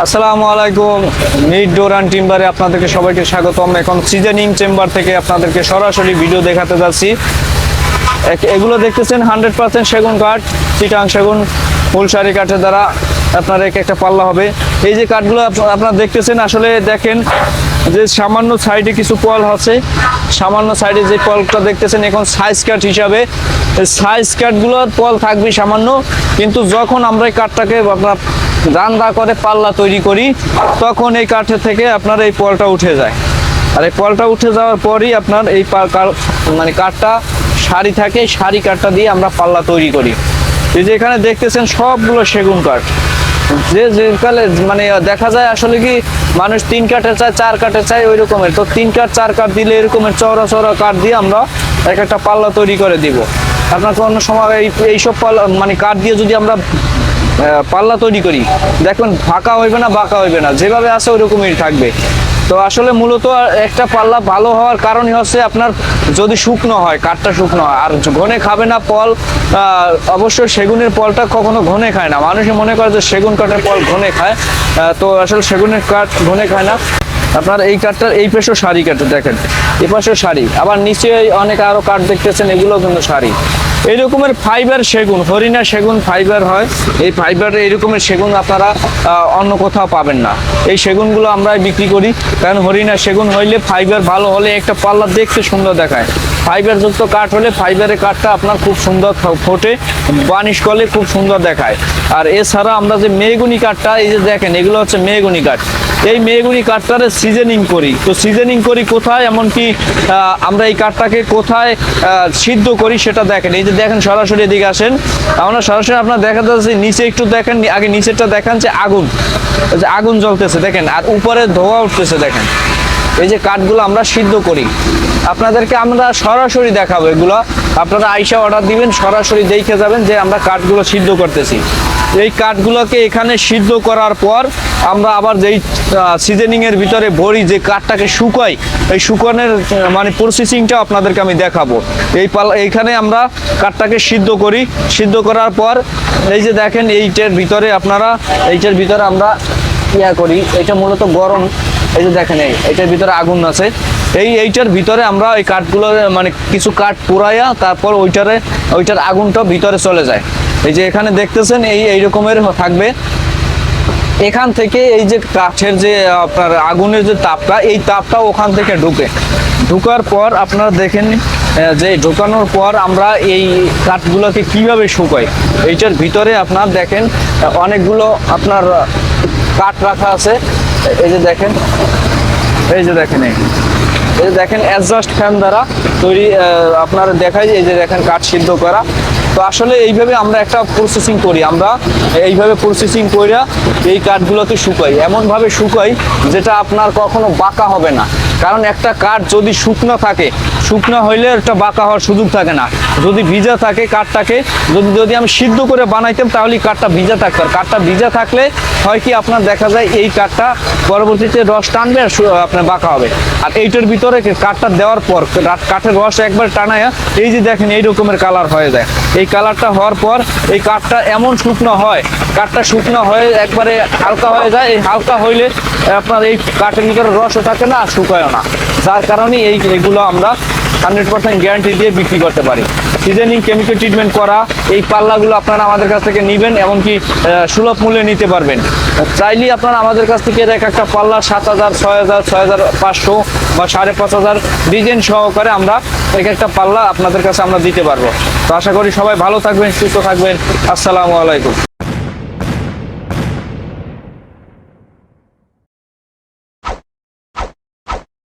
আসসালামু আলাইকুম। মিড ডোর ডোরান টিম্বারে আপনাদেরকে সবাইকে স্বাগতম। এখন সিজনিং চেম্বার থেকে আপনাদেরকে সরাসরি ভিডিও দেখাতে যাচ্ছি। এগুলো দেখতেছেন হান্ড্রেড পার্সেন্ট সেগুন কাঠ, চিটাং সেগুন, ফুল ফুলসারি কাঠের দ্বারা আপনার এক একটা পাল্লা হবে। এই যে কাঠগুলো আপ- আপনারা দেখতেছেন, আসলে দেখেন যে সামান্য সাইডে কিছু পল আছে। সামান্য সাইডে যে পলটা দেখতেছেন, এখন সাইজ কাঠ হিসাবে। সাইজ কাঠগুলোর পল থাকবে সামান্য, কিন্তু যখন আমরা এই কাঠটাকে আপনার রান্না করে পাল্লা তৈরি করি, তখন এই কাঠের থেকে আপনার এই পলটা উঠে যায়। আর এই পলটা উঠে যাওয়ার পরই আপনার এই মানে কাঠটা শাড়ি থাকে শাড়ি কাঠটা দিয়ে আমরা পাল্লা তৈরি করি। এই যে এখানে দেখতেছেন সবগুলো সেগুন কাঠ। যে যে কালে মানে দেখা যায় আসলে কি, মানুষ তিন কাঠের চায় চার কাঠের চায় ওই রকমের। তো তিন কাঠ, চার কাঠ দিলে এরকমের চওড়া চওড়া কাঠ দিয়ে আমরা এক একটা পাল্লা তৈরি করে দিব। আপনার কোনো সময় এই এইসব পাল্লা মানে কাঠ দিয়ে যদি আমরা পাল্লা তৈরি করি। দেখুন, ফাঁকা হইবে না, বাঁকা হইবে না। যেভাবে আছে ওইরকমই থাকবে। তো আসলে মূলত একটা পাল্লা ভালো হওয়ার কারণই হচ্ছে আপনার যদি শুকনো হয়, কাঠটা শুকনো হয়। আর ঘনে খাবে না পল অবশ্যই সেগুনের পলটা কখনো ঘনে খায় না। মানুষে মনে করে যে সেগুন কাঠের পল ঘনে খায়। তো আসলে সেগুনের কাঠ ঘনে খায় না। আপনার এই কাঠটার, এই পাশেও শাড়ি কাঠে দেখেন। এই পাশেও শাড়ি। আবার নিচে অনেক আরও কাঠ দেখতেছেন এগুলো কিন্তু শাড়ি। এই রকমের ফাইবার সেগুন হরিণা সেগুন ফাইবার হয়। এই ফাইবার এই রকমের সেগুন আপনারা অন্য কোথাও পাবেন না। এই সেগুনগুলো আমরা বিক্রি করি। কারণ হরিণা সেগুন হইলে ফাইবার ভালো হলে একটা পাল্লা দেখতে সুন্দর দেখায়। ফাইবার যুক্ত কাঠ হলে ফাইবারের কাঠটা আপনার খুব সুন্দর ফোটে বানিশ করলে খুব সুন্দর দেখায়। আর এছাড়া আমরা যে মেহগুনি কাঠটা, এই যে দেখেন, এগুলো হচ্ছে মেহগুনি কাঠ। এই মেহগুনি কাঠটারে সিজনিং করি। তো সিজনিং করি কোথায়? এমনকি আমরা এই কাঠটাকে কোথায় সিদ্ধ করি সেটা দেখেন। এই যে দেখেন সরাসরি এদিকে আসেন, আমরা সরাসরি আপনার দেখা যাচ্ছে নিচে একটু দেখেন, আগে নিচেরটা দেখান যে আগুন যে আগুন জ্বলতেছে, দেখেন, আর উপরে ধোয়া উঠতেছে, দেখেন। এই যে কাঠগুলো আমরা সিদ্ধ করি। আপনাদেরকে আমরা সরাসরি দেখাবো এগুলো। আপনারা আইসা অর্ডার দিবেন, সরাসরি দেখে যাবেন যে আমরা কাঠগুলো সিদ্ধ করতেছি। এই কাঠগুলোকে এখানে সিদ্ধ করার পর আমরা আবার যেই সিজনিং এর ভিতরে ভরি যে কাঠটাকে শুকাই এই শুকানোর মানে প্রসেসিংটা আপনাদেরকে আমি দেখাবো। এই পাল, এইখানে আমরা কাঠটাকে সিদ্ধ করি। সিদ্ধ করার পর এই যে দেখেন, এইটার ভিতরে আপনারা, এইটার ভিতরে আমরা ইয়া করি। এটা মূলত গরম, এই যে দেখেন, এই, এটার ভিতরে আগুন আছে। এই এইটার ভিতরে আমরা ওই কাঠগুলো মানে কিছু কাঠ পুরাইয়া তারপর ওইটারে, ওইটার আগুনটা ভিতরে চলে যায়। এই যে এখানে দেখতেছেন, এই এই রকমের থাকবে। এখান থেকে এই যে কাঠের যে আপনার আগুনের যে তাপটা, এই তাপটা ওখান থেকে ঢুকে। ঢুকার পর আপনারা দেখেন যে ঢোকানোর পর আমরা এই কাঠগুলোকে কীভাবে শুকাই, এইটার ভিতরে আপনার দেখেন, অনেকগুলো আপনার কাঠ রাখা আছে। এই যে দেখেন, এই যে দেখেন, এই যে দেখেন অ্যাডজাস্ট ফ্যান দ্বারা তৈরি আপনার দেখাই এই যে দেখেন কাঠ সিদ্ধ করা। তো আসলে এইভাবে আমরা একটা প্রসেসিং করি। আমরা এইভাবে প্রসেসিং কইরা এই কাঠগুলোকে শুকাই। এমনভাবে শুকাই যেটা আপনার কখনো বাঁকা হবে না। কারণ একটা কাঠ যদি শুকনো থাকে, শুকনো হইলে একটা বাঁকা হওয়ার সুযোগ থাকে না। যদি ভিজা থাকে কাঠটাকে, যদি যদি আমি সিদ্ধ করে বানাইতাম, তাহলে কাঠটা ভিজা থাকতো। আর কাঠটা ভিজা থাকলে হয় কি, আপনার দেখা যায় এই কাঠটা পরবর্তীতে রস টানবে আর আপনার বাঁকা হবে। আর এইটার ভিতরে কাঠটা দেওয়ার পর কাঠের রস একবার টানায়, এই যে দেখেন এই রকমের কালার হয়ে যায়। এই কালারটা হওয়ার পর, এই কাঠটা এমন শুকনো হয়, কাঠটা শুকনো হয়ে একবারে হালকা হয়ে যায়। এই হালকা হইলে আপনার এই কাঠের ভিতরে রসও থাকে না আর শুকায়ও না। যার কারণে এই এগুলো আমরা হান্ড্রেড পার্সেন্ট গ্যারান্টি দিয়ে বিক্রি করতে পারি। সিজনিং কেমিক্যাল ট্রিটমেন্ট করা, এই পাল্লাগুলো আপনারা আমাদের কাছ থেকে নেবেন এমনকি সুলভ মূল্যে নিতে পারবেন। চাইলেই আপনারা আমাদের কাছ থেকে এক একটা পাল্লা সাত হাজার, ছয় হাজার ছয় হাজার পাঁচশো বা সাড়ে পাঁচ হাজার ডিজাইন সহকারে আমরা এক একটা পাল্লা আপনাদের কাছে আমরা দিতে পারব। তো আশা করি সবাই ভালো থাকবেন, সুস্থ থাকবেন। আসসালামু আলাইকুম।